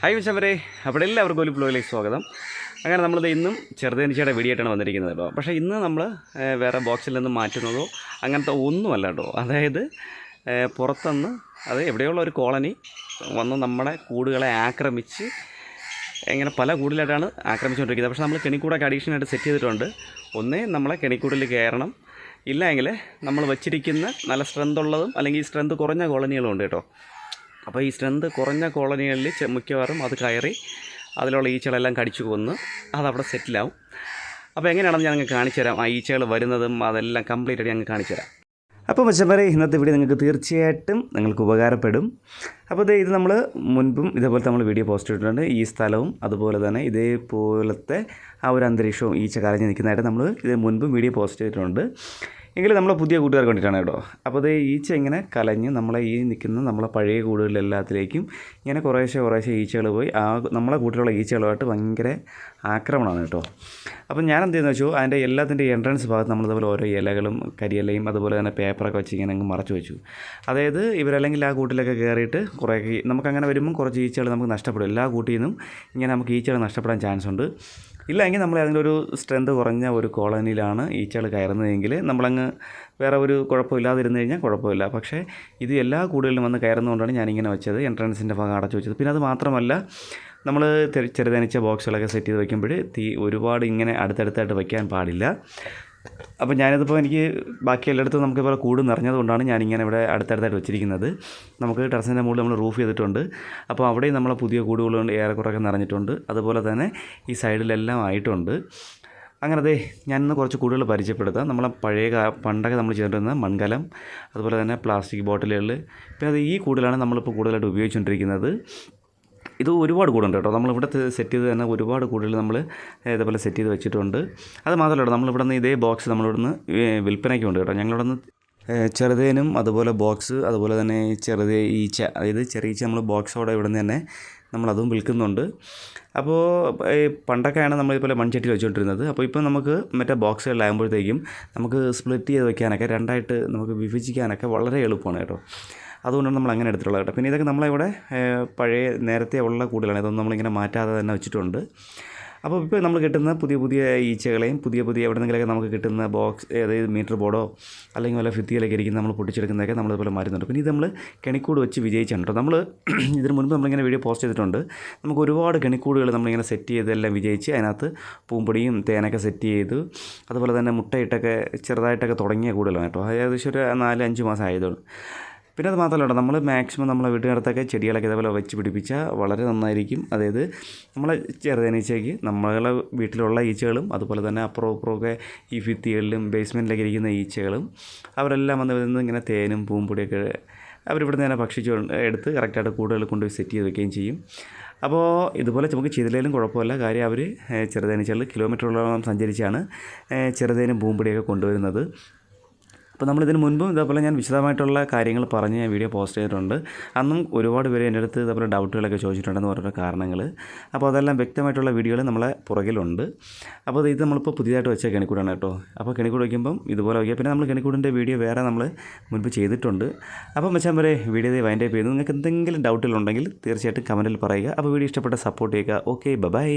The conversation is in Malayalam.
ഹായ് മിച്ചവരെ. അവിടെ എല്ലാവർക്കും ഒരു ഫ്ലോയിലേക്ക് സ്വാഗതം. അങ്ങനെ നമ്മളിത് ഇന്നും ചെറുതേനിച്ചയുടെ വെടിയായിട്ടാണ് വന്നിരിക്കുന്നത് കേട്ടോ. പക്ഷേ ഇന്ന് നമ്മൾ വേറെ ബോക്സിൽ നിന്ന് മാറ്റുന്നതോ അങ്ങനത്തെ ഒന്നുമല്ല കേട്ടോ. അതായത് പുറത്തുനിന്ന് അത് എവിടെയുള്ള ഒരു കോളനി വന്ന് നമ്മുടെ കൂടുകളെ ആക്രമിച്ച് ഇങ്ങനെ പല കൂടുതലായിട്ടാണ് ആക്രമിച്ചുകൊണ്ടിരിക്കുന്നത്. പക്ഷേ നമ്മൾ കെണിക്കൂടൊക്കെ അഡീഷനായിട്ട് സെറ്റ് ചെയ്തിട്ടുണ്ട്. ഒന്നേ നമ്മളെ കെണിക്കൂടിൽ കയറണം. ഇല്ലെങ്കിൽ നമ്മൾ വച്ചിരിക്കുന്ന നല്ല സ്ട്രെങ്ത് ഉള്ളതും അല്ലെങ്കിൽ സ്ട്രെങ്ത് കുറഞ്ഞ കോളനികളും ഉണ്ട് കേട്ടോ. അപ്പോൾ ഈ സ്ട്രെങ്ത് കുറഞ്ഞ കോളനികളിൽ മിക്കവാറും അത് കയറി അതിലുള്ള ഈച്ചകളെല്ലാം കടിച്ചു കൊന്ന് അതവിടെ സെറ്റിലാവും അപ്പോൾ എങ്ങനെയാണെന്ന് ഞാൻ നിങ്ങൾക്ക് കാണിച്ചു തരാം. ആ ഈച്ചകൾ വരുന്നതും അതെല്ലാം കംപ്ലീറ്റ് ആയിട്ട് ഞങ്ങൾക്ക് കാണിച്ചു തരാം. അപ്പോൾ മച്ചന്മാരെ ഇന്നത്തെ വീഡിയോ നിങ്ങൾക്ക് തീർച്ചയായിട്ടും നിങ്ങൾക്ക് ഉപകാരപ്പെടും. അപ്പോൾ ഇത് ഇത് നമ്മൾ മുൻപും ഇതേപോലത്തെ നമ്മൾ വീഡിയോ പോസ്റ്റ് ചെയ്തിട്ടുണ്ട്. ഈ സ്ഥലവും അതുപോലെ തന്നെ ഇതേപോലത്തെ ആ ഒരു അന്തരീക്ഷവും ഈച്ച കരഞ്ഞ് നിൽക്കുന്നതായിട്ട് നമ്മൾ ഇത് മുൻപും വീഡിയോ പോസ്റ്റ് ചെയ്തിട്ടുണ്ട്. എങ്കിലും നമ്മളെ പുതിയ കൂട്ടുകാർക്ക് വേണ്ടിയിട്ടാണ് കേട്ടോ. അപ്പോൾ അത് ഈച്ച ഇങ്ങനെ കലഞ്ഞ് നമ്മളെ ഈ നിൽക്കുന്ന നമ്മളെ പഴയ കൂടുകളിലെല്ലാത്തിലേക്കും ഇങ്ങനെ കുറേശ്ശെ കുറേശ്ശെ ഈച്ചകൾ പോയി. ആ നമ്മളെ കൂട്ടിലുള്ള ഈച്ചകളുമായിട്ട് ഭയങ്കര ആക്രമണമാണ് കേട്ടോ. അപ്പം ഞാൻ എന്ത് ചെയ്യുന്നത് വെച്ചു? അതിന്റെ എല്ലാത്തിന്റെ എൻട്രൻസ് ഭാഗത്ത് നമ്മൾ ഇതുപോലെ ഓരോ ഇലകളും കരിയിലയും അതുപോലെ തന്നെ പേപ്പറൊക്കെ വെച്ച് ഇങ്ങനെ അങ്ങ് മറച്ചു വെച്ചു. അതായത് ഇവരല്ലെങ്കിൽ ആ കൂട്ടിലൊക്കെ കയറിയിട്ട് കുറേ നമുക്ക് നമുക്കങ്ങനെ വരുമ്പം കുറച്ച് ഈച്ചകൾ നമുക്ക് നഷ്ടപ്പെടും. എല്ലാ കൂട്ടിൽ നിന്നും ഇങ്ങനെ നമുക്ക് ഈച്ചകൾ നഷ്ടപ്പെടാൻ ചാൻസ് ഉണ്ട്. ഇല്ല എങ്കിൽ നമ്മൾ ഏതെങ്കിലും ഒരു സ്ട്രെങ്ത് കുറഞ്ഞ ഒരു കോളനിയിലാണ് ഈച്ചകൾ കയറുന്നതെങ്കിൽ നമ്മളങ്ങ് വേറെ ഒരു കുഴപ്പമില്ലാതിരുന്ന് കഴിഞ്ഞാൽ കുഴപ്പമില്ല. പക്ഷേ ഇത് എല്ലാ കൂടുതലും വന്ന് കയറുന്നതുകൊണ്ടാണ് ഞാനിങ്ങനെ വെച്ചത് എൻട്രൻസിന്റെ ഭാഗം അടച്ചു വെച്ചത്. പിന്നെ അത് മാത്രമല്ല നമ്മൾ ചെറുതനിച്ച ബോക്സുകളൊക്കെ സെറ്റ് ചെയ്ത് വയ്ക്കുമ്പോൾ തീ ഒരുപാട് ഇങ്ങനെ അടുത്തടുത്തായിട്ട് വയ്ക്കാൻ പാടില്ല. അപ്പോൾ ഞാനിതിപ്പോൾ എനിക്ക് ബാക്കി എല്ലായിടത്തും നമുക്ക് ഇപ്പോൾ കൂട് നിറഞ്ഞതുകൊണ്ടാണ് ഞാനിങ്ങനെ ഇവിടെ അടുത്തടുത്തായിട്ട് വെച്ചിരിക്കുന്നത്. നമുക്ക് ടെറസിന്റെ മുകളിൽ നമ്മൾ റൂഫ് ചെയ്തിട്ടുണ്ട്. അപ്പോൾ അവിടെയും നമ്മളെ പുതിയ കൂടുകളുണ്ട് ഏറെക്കുറൊക്കെ നിറഞ്ഞിട്ടുണ്ട്. അതുപോലെ തന്നെ ഈ സൈഡിലെല്ലാം ആയിട്ടുണ്ട്. അങ്ങനെ അതെ ഞാനിന്ന് കുറച്ച് കൂടുതൽ പരിചയപ്പെടുത്താം. നമ്മളെ പഴയ പണ്ടൊക്കെ നമ്മൾ ചെയ്തിരുന്ന മൺകലം അതുപോലെ തന്നെ പ്ലാസ്റ്റിക് ബോട്ടിലുകൾ. പിന്നെ അത് ഈ കൂടുതലാണ് നമ്മളിപ്പോൾ കൂടുതലായിട്ട് ഉപയോഗിച്ചുകൊണ്ടിരിക്കുന്നത്. ഇത് ഒരുപാട് കൂടുണ്ട് കേട്ടോ. നമ്മളിവിടെ സെറ്റ് ചെയ്ത് തന്നെ ഒരുപാട് കൂടുതൽ നമ്മൾ ഇതേപോലെ സെറ്റ് ചെയ്ത് വെച്ചിട്ടുണ്ട്. അത് മാത്രമല്ല നമ്മളിവിടെ നിന്ന് ഇതേ ബോക്സ് വിൽപ്പനയ്ക്ക് ഉണ്ട് കേട്ടോ. ഞങ്ങളിവിടെ നിന്ന് ചെറുതേനും അതുപോലെ ബോക്സ് അതുപോലെ തന്നെ ചെറുതേ ഈച്ച അതായത് ചെറിയ നമ്മൾ ബോക്സോടെ ഇവിടെ നിന്ന് തന്നെ നമ്മളതും വിൽക്കുന്നുണ്ട്. അപ്പോൾ പണ്ടൊക്കെയാണ് നമ്മൾ ഇതുപോലെ മൺചട്ടിയിൽ വെച്ചുകൊണ്ടിരുന്നത്. അപ്പോൾ ഇപ്പോൾ നമുക്ക് മറ്റേ ബോക്സുകളിലാകുമ്പോഴത്തേക്കും നമുക്ക് സ്പ്ലിറ്റ് ചെയ്ത് വെക്കാനൊക്കെ രണ്ടായിട്ട് നമുക്ക് വിഭജിക്കാനൊക്കെ വളരെ എളുപ്പമാണ് കേട്ടോ. അതുകൊണ്ടാണ് നമ്മൾ അങ്ങനെ എടുത്തിട്ടുള്ളത് കേട്ടോ. പിന്നെ ഇതൊക്കെ നമ്മളിവിടെ പഴയ നേരത്തെ ഉള്ള കൂടുതലാണ് ഇതൊന്നും നമ്മളിങ്ങനെ മാറ്റാതെ തന്നെ വെച്ചിട്ടുണ്ട്. അപ്പോൾ ഇപ്പോൾ നമ്മൾ കിട്ടുന്ന പുതിയ പുതിയ ഈച്ചകളെയും പുതിയ പുതിയ എവിടെ നിന്നെങ്കിലൊക്കെ നമുക്ക് കിട്ടുന്ന ബോക്സ് അതായത് മീറ്റർ ബോർഡോ അല്ലെങ്കിൽ വല്ല ഭിത്തിയിലൊക്കെ ഇരിക്കുന്ന നമ്മൾ പൊട്ടിച്ചെടുക്കുന്നതൊക്കെ നമ്മൾ ഇതുപോലെ മാറ്റുന്നുണ്ട്. പിന്നെ ഇത് നമ്മൾ കെണിക്കൂട് വെച്ച് വിജയിച്ചിട്ടുണ്ട് നമ്മൾ ഇതിന് മുൻപ് നമ്മളിങ്ങനെ വീഡിയോ പോസ്റ്റ് ചെയ്തിട്ടുണ്ട്. നമുക്ക് ഒരുപാട് കെണിക്കൂടുകൾ നമ്മളിങ്ങനെ സെറ്റ് ചെയ്തെല്ലാം വിജയിച്ച് അതിനകത്ത് പൂമ്പൊടിയും തേനൊക്കെ സെറ്റ് ചെയ്തു. അതുപോലെ തന്നെ മുട്ടയിട്ടൊക്കെ ചെറുതായിട്ടൊക്കെ തുടങ്ങിയ കൂടുതലാണ് കേട്ടോ. ഏകദേശം ഒരു നാല് അഞ്ച് മാസം ആയതുള്ളൂ പിന്നെ അത് മാത്രമല്ല നമ്മൾ മാക്സിമം നമ്മളെ വീട്ടിനടുത്തൊക്കെ ചെടികളൊക്കെ ഇതേപോലെ വെച്ച് പിടിപ്പിച്ചാൽ വളരെ നന്നായിരിക്കും. അതായത് നമ്മളെ ചെറുതേനീച്ചയ്ക്ക് നമ്മളെ വീട്ടിലുള്ള ഈച്ചകളും അതുപോലെ തന്നെ അപ്പുറവും ഇപ്പുറമൊക്കെ ഈ ഭിത്തികളിലും ബേസ്മെന്റിലൊക്കെ ഇരിക്കുന്ന ഈച്ചകളും അവരെല്ലാം വന്ന് വരുന്നത് ഇങ്ങനെ തേനും പൂമ്പൊടിയൊക്കെ അവരിവിടുന്ന് തന്നെ ഭക്ഷിച്ച് എടുത്ത് കറക്റ്റായിട്ട് കൂടുതൽ കൊണ്ടുപോയി സെറ്റ് ചെയ്ത് വെക്കുകയും ചെയ്യും. അപ്പോൾ ഇതുപോലെ നമുക്ക് ചെയ്തില്ലെങ്കിലും കുഴപ്പമില്ല. കാര്യം അവർ ചെറുതേനീച്ചകൾ കിലോമീറ്ററോളം സഞ്ചരിച്ചാണ് ചെറുതേനും പൂമ്പൊടിയൊക്കെ കൊണ്ടുവരുന്നത്. അപ്പോൾ നമ്മൾ ഇതിന് മുൻപും ഇതേപോലെ ഞാൻ വിശദമായിട്ടുള്ള കാര്യങ്ങൾ പറഞ്ഞ് ഞാൻ വീഡിയോ പോസ്റ്റ് ചെയ്തിട്ടുണ്ട്. അന്നും ഒരുപാട് പേര് എന്റെ അടുത്ത് ഇതേപോലെ ഡൗട്ടുകളൊക്കെ ചോദിച്ചിട്ടുണ്ടെന്ന് ഓരോരോ കാരണങ്ങൾ അപ്പോൾ അതെല്ലാം വ്യക്തമായിട്ടുള്ള വീഡിയോകൾ നമ്മളെ പുറകിലുണ്ട്. അപ്പോൾ ഇത് നമ്മളിപ്പോൾ പുതിയതായിട്ട് വെച്ച കെണിക്കൂടാണ് കേട്ടോ. അപ്പോൾ കെണിക്കൂട് വയ്ക്കുമ്പം ഇതുപോലെ വയ്ക്കുക. പിന്നെ നമ്മൾ കെണിക്കൂടിന്റെ വീഡിയോ വേറെ നമ്മൾ മുൻപ് ചെയ്തിട്ടുണ്ട്. അപ്പോൾ മച്ചാൻ വരെ വീഡിയോ വൈൻഡ് അപ്പ് ചെയ്തു. നിങ്ങൾക്ക് എന്തെങ്കിലും ഡൗട്ടുകളുണ്ടെങ്കിൽ തീർച്ചയായിട്ടും കമന്റിൽ പറയുക. അപ്പോൾ വീഡിയോ ഇഷ്ടപ്പെട്ട സപ്പോർട്ട് ചെയ്യുക. Okay bye.